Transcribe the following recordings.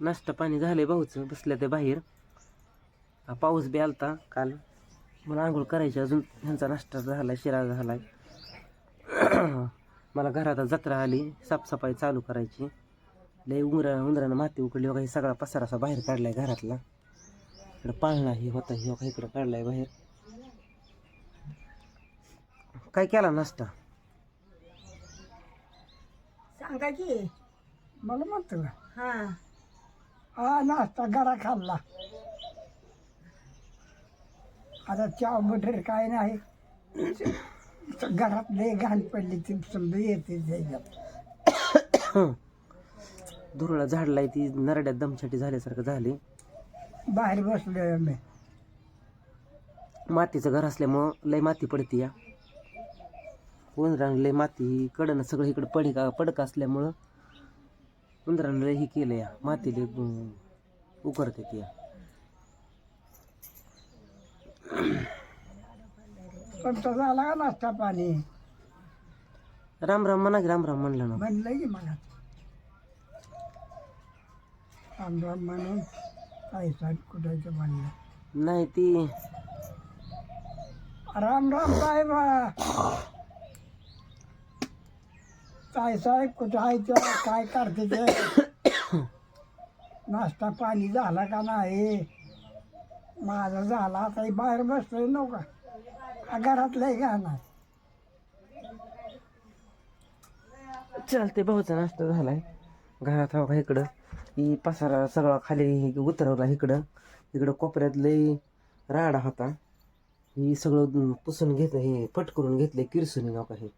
नाश्ता पाणी झालंय भाऊचं बसल्या ते बाहेर. हा पाऊस बी आलता काल. मला आंघोळ करायची अजून. ह्यांचा नाश्ता झाला शिरा झालाय. मला घरात जत्रा आली साफसफाई चालू करायची. लय उंदरा उंदरानं माती उकडली बघा हे सगळा पसारा असा बाहेर काढलाय घरातला. इकडं पाळणा हे होता हे बघा इकडं काढलाय बाहेर. काय केला नाश्ता? सांगा की. मला म्हणतो. हा. हा नाश्ता गरा खाल्ला. आता चहा बटर काय नाही. घरात लय घाण पडली ती समजा येते धुरळा झाडलाय ती नरड्यात दमछाटी झाल्यासारखं झाली. बाहेर बसलोय मी मातीचं घर असल्यामुळं लय माती पडते या. उंदरानं लय माती कडनं सगळं इकडं पडिका पडक असल्यामुळं उंदरानं ही केलं या. माती लय अं, उकरते ती या. तुमचा झाला का नाश्ता पाणी? राम राम म्हणा की राम राम म्हणलं ना. म्हणलं की मला राम राम म्हणून पैसा कुठायचं म्हणलं? नाही ती राम राम साहेब. काय साहेब कुठं आहे काय करते ते? नाश्ता पाणी झाला का नाही? माझा झाला आता हे बाहेर बसलोय नव्हता घरातलं का नाही? चालते भाऊचा नाश्ता झालाय. घरात हवा इकडं. ही पसारा सगळा खाली उतरवला इकडं. इकडं कोपऱ्यात लय राडा होता. ही सगळं पुसून घेत हे पट करून घेतले किरसुनी नाव काही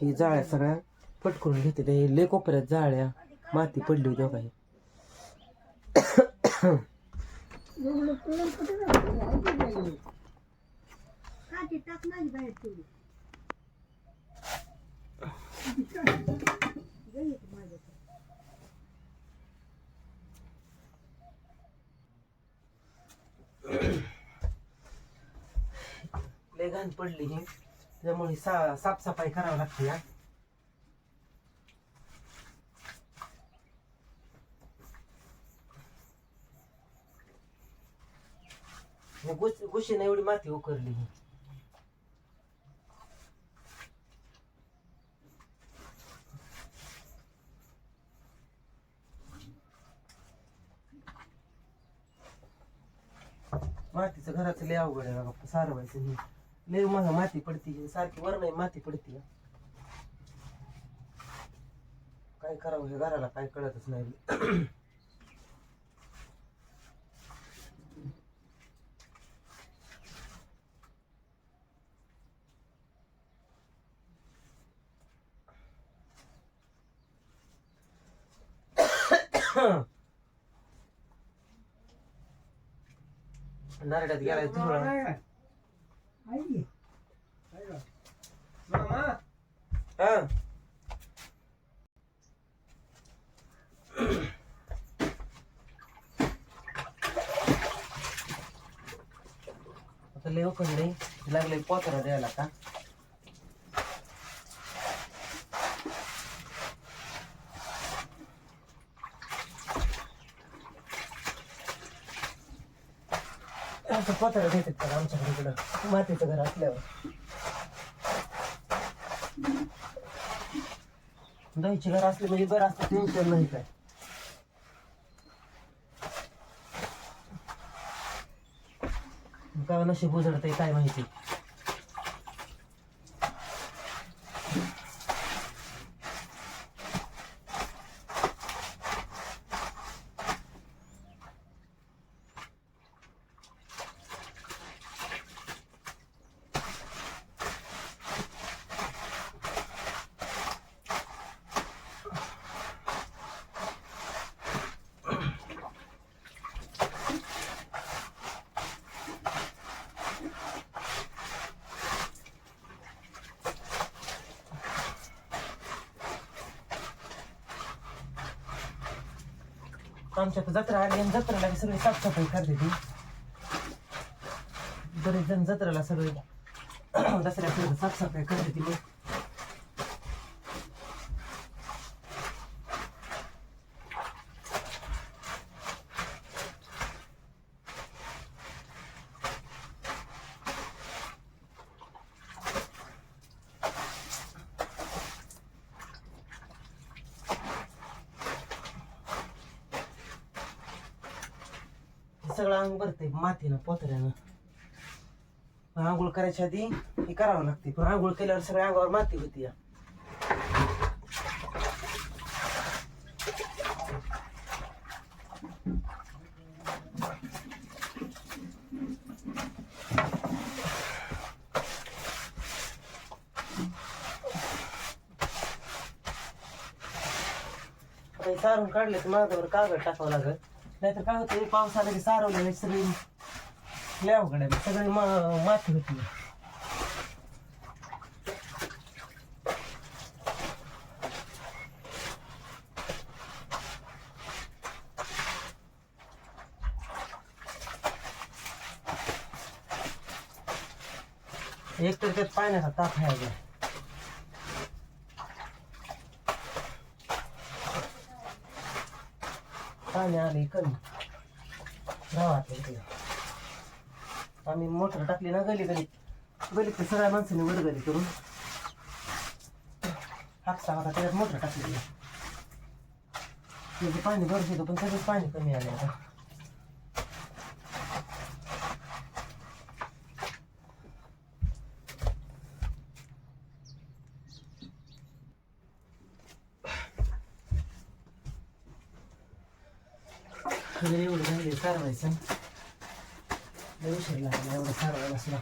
ही जाळ्या सगळ्या पट घेते ते. लय कोपऱ्यात जाळ्या माती पडली होती हो काही लय घाण पडली ही. त्यामुळे सा साफसफाई करावी लागते या गुशीने एवढी माती उकरली. मातीचं घराचं लय अवघड आहे बघा सारवायचं हे लय मग माती पडती ही सारखी वर नाही माती पडती काय करावं हे घराला काय कळतच नाही नारड्यात गेलाय धुळा आहे की? हा आता लय उकडले लागले पोतरा द्यायला का? असं देतात का आमच्याकडे इकडं? मातीचं घर असल्यावर. दहीचे घर असले म्हणजे बरं असतं टेन्शन नाही काय. काय नशीब उजडतंय काय माहिती? आमच्या जत्रा आली आणि जत्रेला बी सगळी साफसफाई करते ती. बरेच जण जत्रेला सगळे दसऱ्या साफसफाई करते ती. मग सगळं अंग भरते मातीनं पोतऱ्यानं मग आंघोळ करायच्या आधी हे करावं लागते पण आंघोळ केल्यावर सगळ्या अंगावर माती होती या. आता हे सारून काढले तर माझ्यावर कागद टाकावं लागत नाहीतर काय होतं पाऊस आला की सारवलं सगळी लय सगळी मा- माती होती. एक तर त्यात पाण्याचा ताप आहे पाणी आले कमी. गावात इकडे. आम्ही मोटर टाकली ना गली गली गली तर सगळ्या माणसाने वरगली करून. हापसा होता त्याच्यात मोटर टाकली. त्याचं पाणी भरत होतं पण सगळं पाणी कमी आले आता. एवढं झाले सारवायचं लय उशीर लागला एवढं सारवायला सुद्धा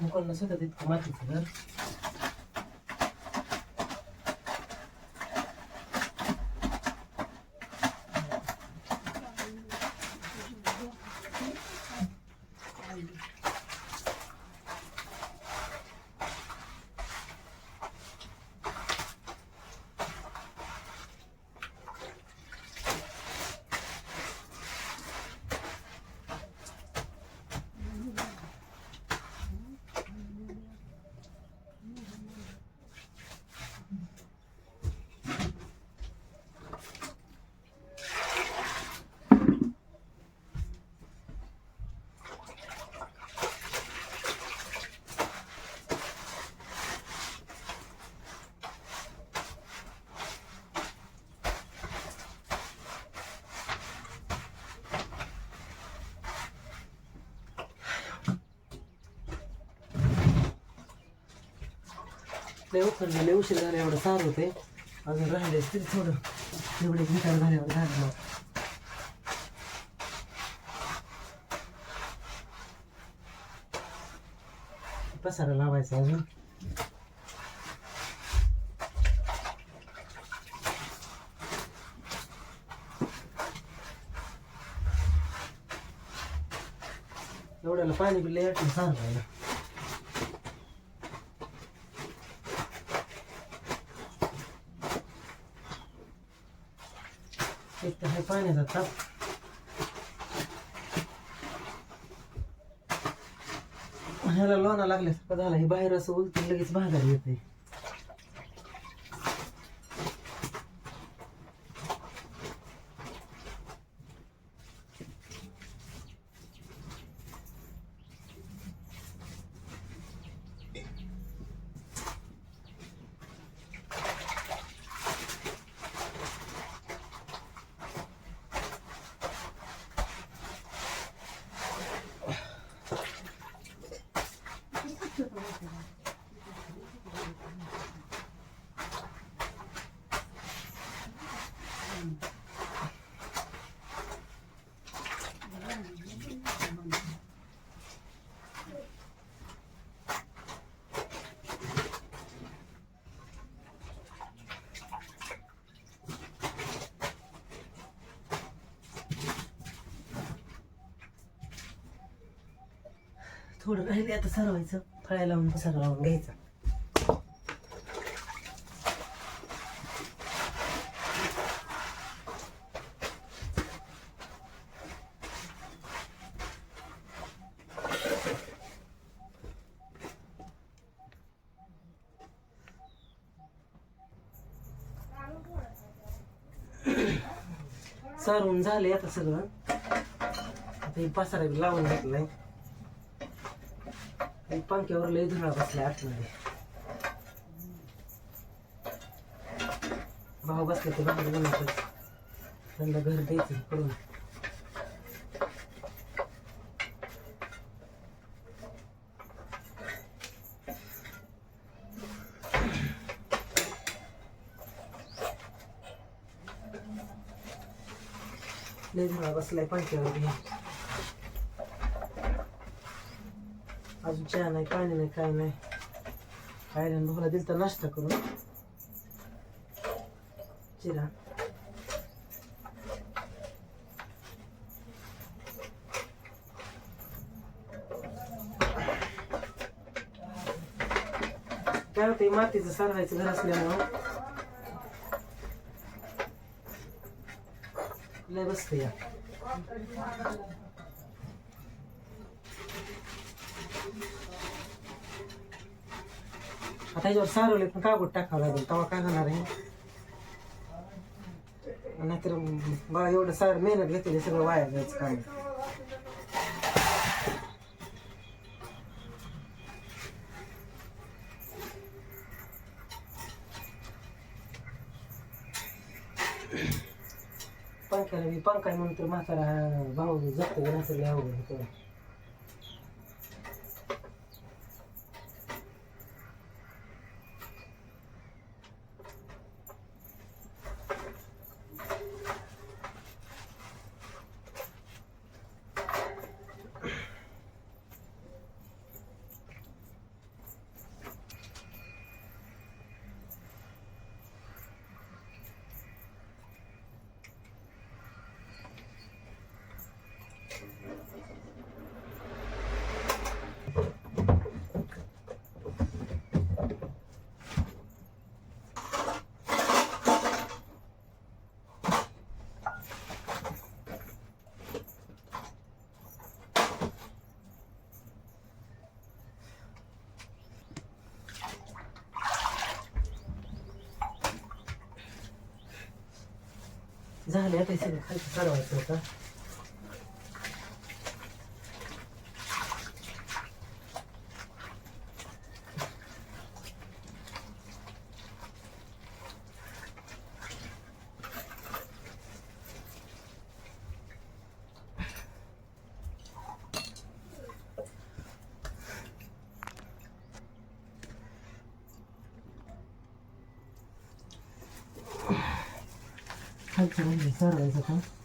मुकांना सुद्धा तितकं मातीचं घर लय उखडलं लय उशीर झाला एवढं सार होते अजून राहिले तरी थोडं. एवढे विचार झाल्यावर झालं मग पसारा लावायचा अजून. एवढ्याला पाणी बिल यायचं सार पाहिजे एक तर हे पाण्याचा ताप ह्याला लोणा लागल्यासारखं झाला. हे बाहेर असं उलटून लगेच भागायला येते थोडं राहिले आता सरवायचं. फळ्या लावून पसारा लावून घ्यायचा. सारून झाले आता सगळं. आता हे पसारा लावून घेतलाय. नाही पंख्यावर लय धुळा बसल्या आतमध्ये. भाऊ बसले ते बाहेर बनवतात त्यांना घर द्यायचं पडून लय झाला बसलाय पंख्यावर. अजून चहा नाही पाणी नाही काय नाही आयरन भाऊला दिलं तर नाश्ता करून चिरा काय होते मातीचं सारवायचं घर असल्यामुळं लय बसते या त्याच्यावर याच्यावर सारवले पण कागद टाकावं लागेल तेव्हा काय होणार आहे? नाहीतर बघा एवढं सार मेहनत घेतली सगळं वाया जायचं काय? पंख्याला पंखा म्हणून तर म्हातारा भाऊ जगतो नसेल लय होतं झाले आता सगळं. खाली चढवायचं होतं खालचं म्हणजे चढवायचं का क्षणच पुरते का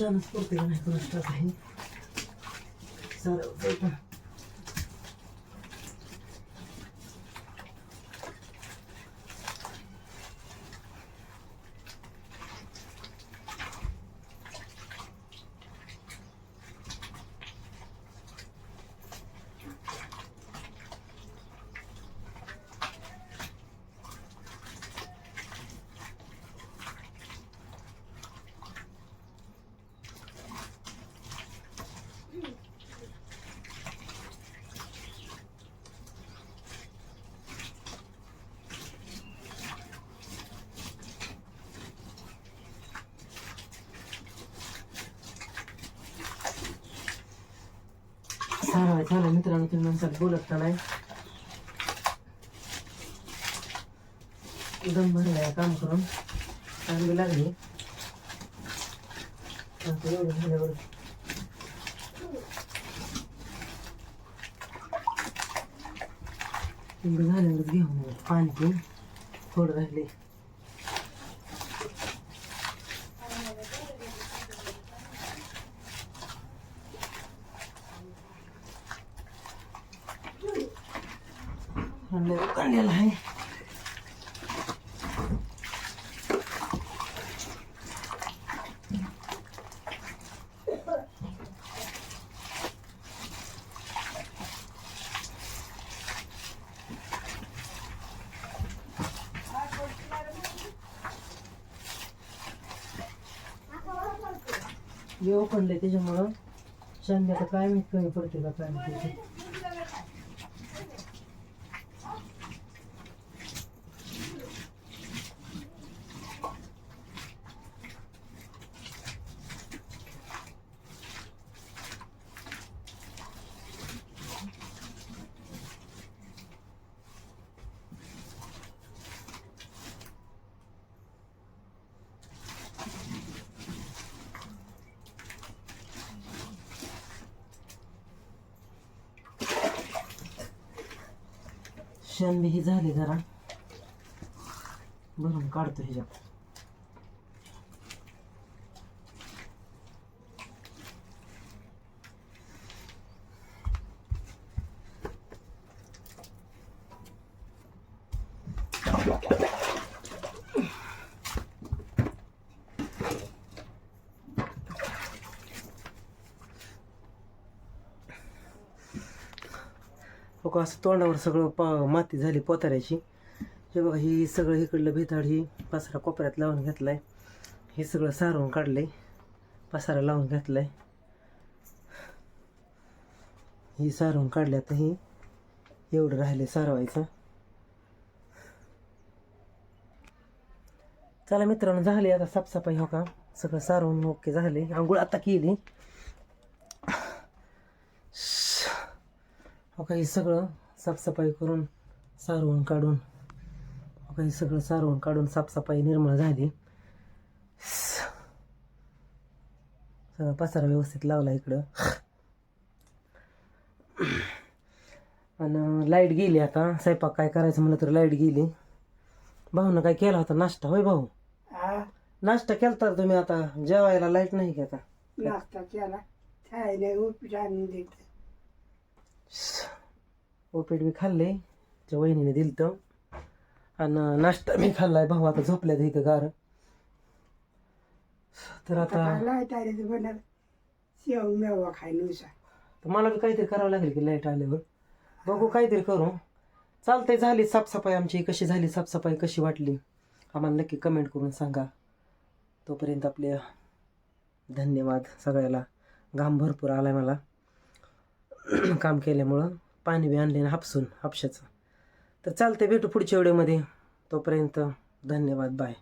नाही कोणाच टाक आहे सारं काय झालं मित्रांनो तुम्ही माणसात बोलत का नाही? एकदम भरलाय काम करून. चांगली लागली. एवढं झाल्यावर एवढं झाल्यावर घेऊन पाणी पिऊन. थोडं राहिले. काढलेला आहे. येऊ पडले त्याच्यामुळं संध्याकाळ काय मी कमी पडते का काय माहिती शेण ही झाली जरा. भरून काढतो ह्याच्यात. का असं तोंडावर सगळं पा माती झाली पोताऱ्याची. हे बघा ही सगळं इकडलं भिताड ही पसारा कोपऱ्यात लावून घेतलाय. हे सगळं सारवून काढलंय. पसारा लावून घेतलाय. ही सारवून काढल्यात ही. एवढं राहिले सारवायचं. चला मित्रांनो झाले आता साफसफाई हो का? सगळं सारवून ओके झाले आंघोळ आता केली. का हे सगळं साफसफाई करून सारवून काढून का हे सगळं सारवून काढून साफसफाई निर्मळ झाली. सगळा पसारा व्यवस्थित लावला इकडं. आणि लाइट गेली आता. स्वयंपाक काय करायचं म्हणलं तर लाइट गेली. भाऊनं काय केला होता? नाश्ता? होय भाऊ? नाश्ता केलता तुम्ही आता. जेवायला लाइट नाही की आता? नाश्ता केला. उपीट आणून देत. उपीट बी खाल्ले त्या वहिनीने दिलं आणि नाश्ता मी खाल्लाय भाऊ आता झोपल्यात इथं गार. तर आता लाइट आली तर शेव मेवा तर मला बी काहीतरी करावं लागेल की लाइट आल्यावर. बघू काहीतरी करू. चालतंय झाली साफसफाई आमची. कशी झाली साफसफाई कशी वाटली? आम्हाला नक्की कमेंट करून सांगा. तोपर्यंत आपले धन्यवाद सगळ्याला. घाम भरपूर आलाय मला. काम केल्यामुळं पाणी बी आणले ना हापसून हापशाचं. तर चालते भेटू पुढच्या व्हिडिओमध्ये. तोपर्यंत धन्यवाद बाय.